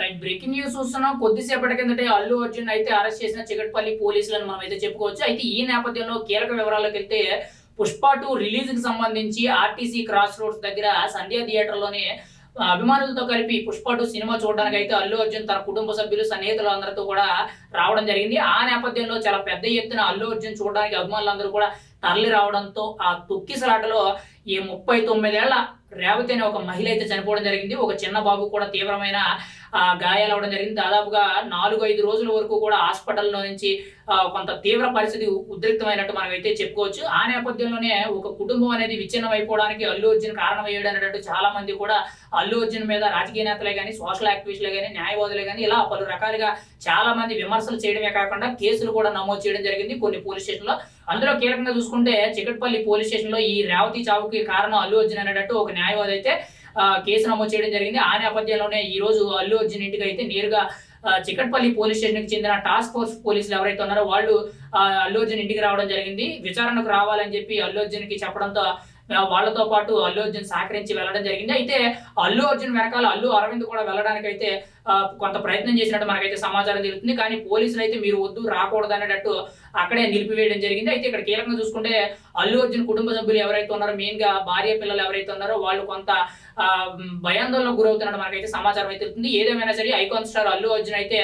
Right breaking news చూస్తున్నాం. కొద్దిసేపటి కిందటే అల్లు అర్జున్ అయితే అరెస్ట్ చేసిన చికట్పల్లి పోలీసులను మనం అయితే చెప్పుకోవచ్చు. అయితే ఈ నేపథ్యంలో కీలక వివరాలకు వెళ్తే పుష్ప టూ రిలీజ్కి సంబంధించి ఆర్టీసీ క్రాస్ రోడ్స్ దగ్గర సంధ్యా థియేటర్లోనే అభిమానులతో కలిపి పుష్ప టూ సినిమా చూడడానికి అయితే అల్లు అర్జున్ తన కుటుంబ సభ్యులు సన్నిహితులు అందరితో కూడా రావడం జరిగింది. ఆ నేపథ్యంలో చాలా పెద్ద ఎత్తున అల్లు అర్జున్ చూడడానికి అభిమానులందరూ కూడా తరలి రావడంతో ఆ తొక్కిసలాటలో ఈ ముప్పై తొమ్మిదేళ్ళ రేవతి అనే ఒక మహిళ అయితే చనిపోవడం జరిగింది. ఒక చిన్న బాబు కూడా తీవ్రమైన గాయాలు అవడం జరిగింది. దాదాపుగా నాలుగు ఐదు రోజుల వరకు కూడా హాస్పిటల్లో నుంచి కొంత తీవ్ర పరిస్థితి ఉద్రిక్తమైనట్టు మనం అయితే చెప్పుకోవచ్చు. ఆ నేపథ్యంలోనే ఒక కుటుంబం అనేది విచ్ఛిన్నం అయిపోవడానికి అల్లు అర్జున్ కారణమయ్యాడు అనేటట్టు చాలా మంది కూడా అల్లు అర్జున్ మీద రాజకీయ నేతలే కానీ సోషల్ యాక్టివిస్టులే కానీ న్యాయవాదులే కానీ ఇలా పలు రకాలుగా చాలా మంది విమర్శలు చేయడమే కాకుండా కేసులు కూడా నమోదు చేయడం జరిగింది కొన్ని పోలీస్ స్టేషన్లో. అందులో కీలకంగా చూసుకుంటే చికట్పల్లి పోలీస్ స్టేషన్లో ఈ రేవతి చావుకి కారణం అల్లు అర్జున్ అనేటట్టు ఒక న్యాయవాది అయితే కేసు నమోదు చేయడం జరిగింది. ఆ నేపథ్యంలోనే ఈ రోజు అల్లు అర్జున్ ఇంటికి అయితే నేరుగా చికట్పల్లి పోలీస్ స్టేషన్కి చెందిన టాస్క్ ఫోర్స్ పోలీసులు ఎవరైతే ఉన్నారో వాళ్ళు ఆ, అల్లు అర్జున్ ఇంటికి రావడం జరిగింది. విచారణకు రావాలని చెప్పి అల్లు అర్జున్కి చెప్పడంతో వాళ్ళతో పాటు అల్లు అర్జున్ సహకరించి వెళ్ళడం జరిగింది. అయితే అల్లు అర్జున్ వెనకాల అల్లు అరవింద్ కూడా వెళ్ళడానికి అయితే కొంత ప్రయత్నం చేసినట్టు మనకైతే సమాచారం తెలుస్తుంది. కానీ పోలీసులు అయితే మీరు వద్దు రాకూడదు అనేటట్టు అక్కడే నిలిపివేయడం జరిగింది. అయితే ఇక్కడ కీలకంగా చూసుకుంటే అల్లు అర్జున్ కుటుంబ సభ్యులు ఎవరైతే ఉన్నారో మెయిన్గా భార్య పిల్లలు ఎవరైతే ఉన్నారో వాళ్ళు కొంత ఆ, భయాందోళనకు గురవుతున్నట్టు మనకైతే సమాచారం అయితే తెలుస్తుంది. ఏదేమైనా సరే ఐకాన్ స్టార్ అల్లు అర్జున్ అయితే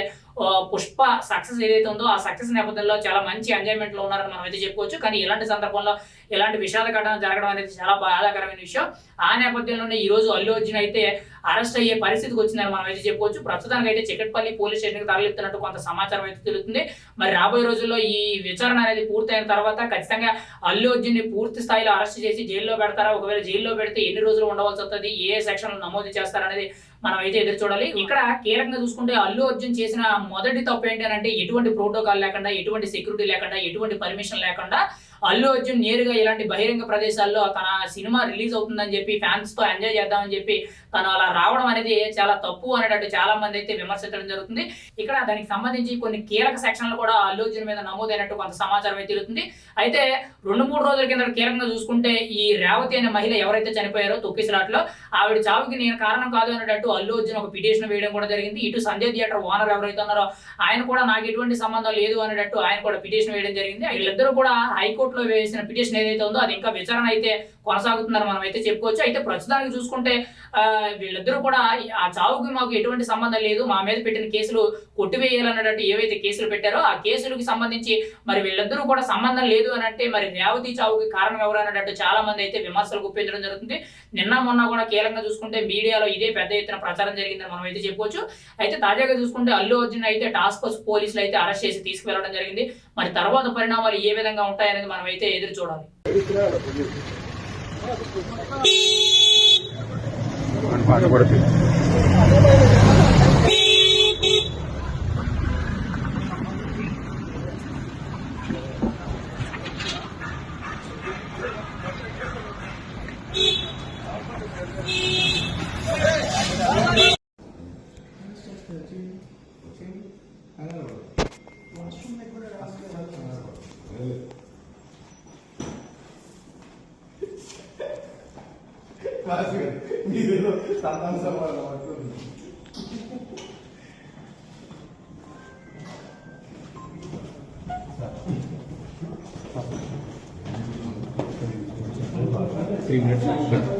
పుష్ప సక్సెస్ ఏదైతే ఉందో ఆ సక్సెస్ నేపథ్యంలో చాలా మంచి ఎంజాయ్మెంట్లో ఉన్నారని మనం అయితే చెప్పుకోవచ్చు. కానీ ఇలాంటి సందర్భంలో ఇలాంటి విషాద ఘటన జరగడం అనేది చాలా బాధాకరమైన విషయం. ఆ నేపథ్యంలోనే ఈ రోజు అల్లు అర్జున్ అయితే అరెస్ట్ అయ్యే పరిస్థితికి వచ్చిందని మనం అయితే చెప్పుకోవచ్చు. ప్రస్తుతానికి అయితే చికెట్పల్లి పోలీస్ స్టేషన్కి తరలిస్తున్నట్టు కొంత సమాచారం అయితే తెలుస్తుంది. మరి రాబోయే రోజుల్లో ఈ విచారణ అనేది పూర్తయిన తర్వాత ఖచ్చితంగా అల్లు అర్జున్ని పూర్తి స్థాయిలో అరెస్ట్ చేసి జైల్లో పెడతారా? ఒకవేళ జైల్లో పెడితే ఎన్ని రోజులు ఉండవలసి వస్తుంది? ఏ సెక్షన్లు నమోదు చేస్తారనేది మనం అయితే ఎదురు చూడాలి. ఇక్కడ కీలకంగా చూసుకుంటే అల్లు అర్జున్ చేసిన మొదటి తప్పు ఏంటి అని అంటే ఎటువంటి ప్రోటోకాల్ లేకుండా ఎటువంటి సెక్యూరిటీ లేకుండా ఎటువంటి పర్మిషన్ లేకుండా అల్లు అర్జున్ నేరుగా ఇలాంటి బహిరంగ ప్రదేశాల్లో తన సినిమా రిలీజ్ అవుతుందని చెప్పి ఫ్యాన్స్తో ఎంజాయ్ చేద్దామని చెప్పి తను అలా రావడం అనేది చాలా తప్పు అనేటట్టు చాలా మంది అయితే విమర్శించడం జరుగుతుంది. ఇక్కడ దానికి సంబంధించి కొన్ని కీలక సెక్షన్లు కూడా అల్లు అర్జున్ మీద నమోదైనట్టు కొంత సమాచారం అయితే తెలుస్తుంది. అయితే రెండు మూడు రోజుల కింద కీలకంగా చూసుకుంటే ఈ రేవతి అనే మహిళ ఎవరైతే చనిపోయారో తొక్కిసలాట్లో ఆవిడ చావుకి నేను కారణం కాదు అనేటట్టు అల్లు అర్జున్ ఒక పిటిషన్ వేయడం కూడా జరిగింది. ఇటు సంజయ్ థియేటర్ ఓనర్ ఎవరైతే ఉన్నారో ఆయన కూడా నాకు ఎటువంటి సంబంధం లేదు అనేటట్టు ఆయన కూడా పిటిషన్ వేయడం జరిగింది. వీళ్ళిద్దరూ కూడా హైకోర్టు హైకోర్టులో వేసిన పిటిషన్ ఏదైతే ఉందో అది ఇంకా విచారణ అయితే కొనసాగుతుందని మనం అయితే చెప్పుకోవచ్చు. అయితే ప్రస్తుతానికి చూసుకుంటే వీళ్ళిద్దరూ కూడా ఆ చావుకి మాకు ఎటువంటి సంబంధం లేదు. మా మీద పెట్టిన కేసులు కొట్టివేయాలన్నట్టు ఏవైతే కేసులు పెట్టారో ఆ కేసులకు సంబంధించి మరి వీళ్ళిద్దరూ కూడా సంబంధం లేదు అని అంటే మరి రేవతి చావుకి కారణం ఎవరు అన్నట్టు చాలా మంది అయితే విమర్శలు గుప్పించడం జరుగుతుంది. నిన్న మొన్న కూడా కీలకంగా చూసుకుంటే మీడియాలో ఇదే పెద్ద ఎత్తున ప్రచారం జరిగిందని మనం అయితే చెప్పుకోవచ్చు. అయితే తాజాగా చూసుకుంటే అల్లు అర్జున్ అయితే టాస్క్ ఫోర్స్ పోలీసులు అయితే అరెస్ట్ చేసి తీసుకువెళ్ళడం జరిగింది. మరి తర్వాత పరిణామాలు ఏ విధంగా ఉంటాయనేది మనం అయితే ఎదురు చూడాలి 지금 이대로 담당자만 나왔거든요. 그림 그렸어?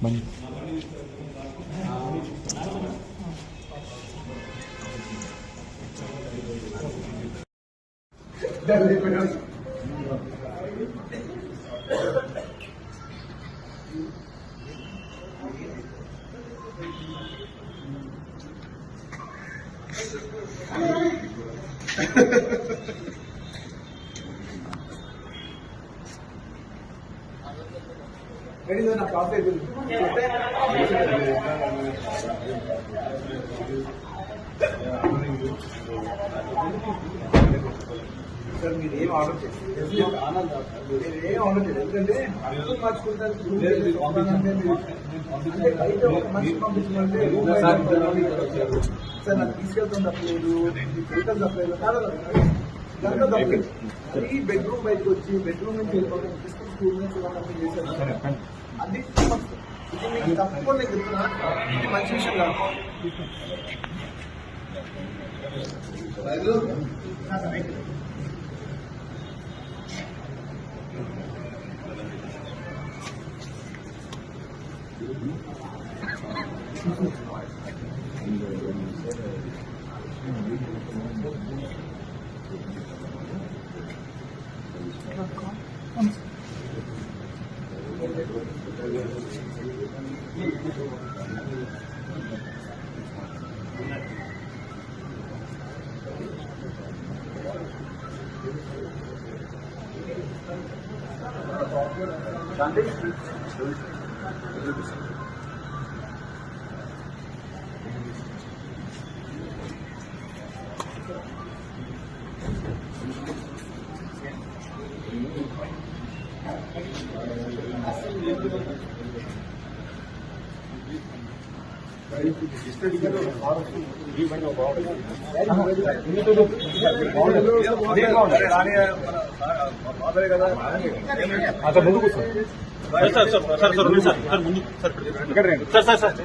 Bani. Dale, pero... Thank you. Sir మీరు ఏం ఆర్డర్ చేయండి మీరు ఏం ఆర్డర్ చేయండి ఎందుకంటే అర్థం మార్చుకుంటారు అంటే బయట ఒక మనిషి పంపించమంటే. సార్ నాకు తీసుకెళ్తాం తప్పలేదు వెహికల్ తప్పలేదు ఇదంతా తప్పలేదు అది. బెడ్రూమ్ బయటకు వచ్చి బెడ్రూమ్ నుంచి వెళ్ళిపోవడం తీసుకుని స్కూల్ నుంచి చేశారు? అది. ఇది మీకు తప్పకుండా నేను చెప్తున్నా ఇది మంచి విషయం కాదు Sen de istiyorsun. Öyle misin? Thank you. అతను ముందుకు sir sir sir sir sir ఉంది సార్ సార్ ముందు సార్ ఇక్కడ రండి సార్ సార్ సార్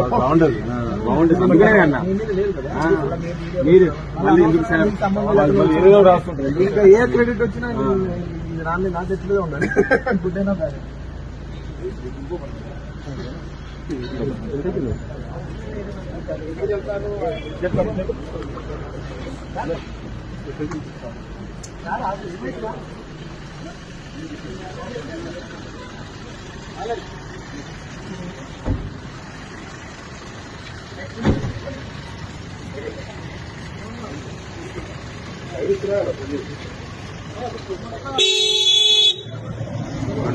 బాగుండదు అందుకనే అన్న మీరు మళ్ళీ ఎందుకు సార్ ఏదో రాస్తుంటారు ఇంకా ఏ క్రెడిట్ వచ్చినా రాని నా చేతిలో ఉండాలి గుడ్ అయినా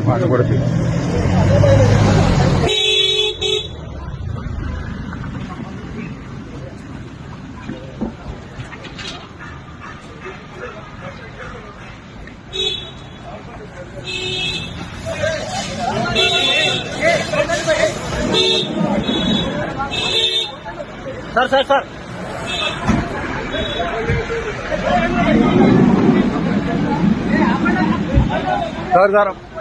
పాట పడుతుంది سر سر سر. سر سر. سر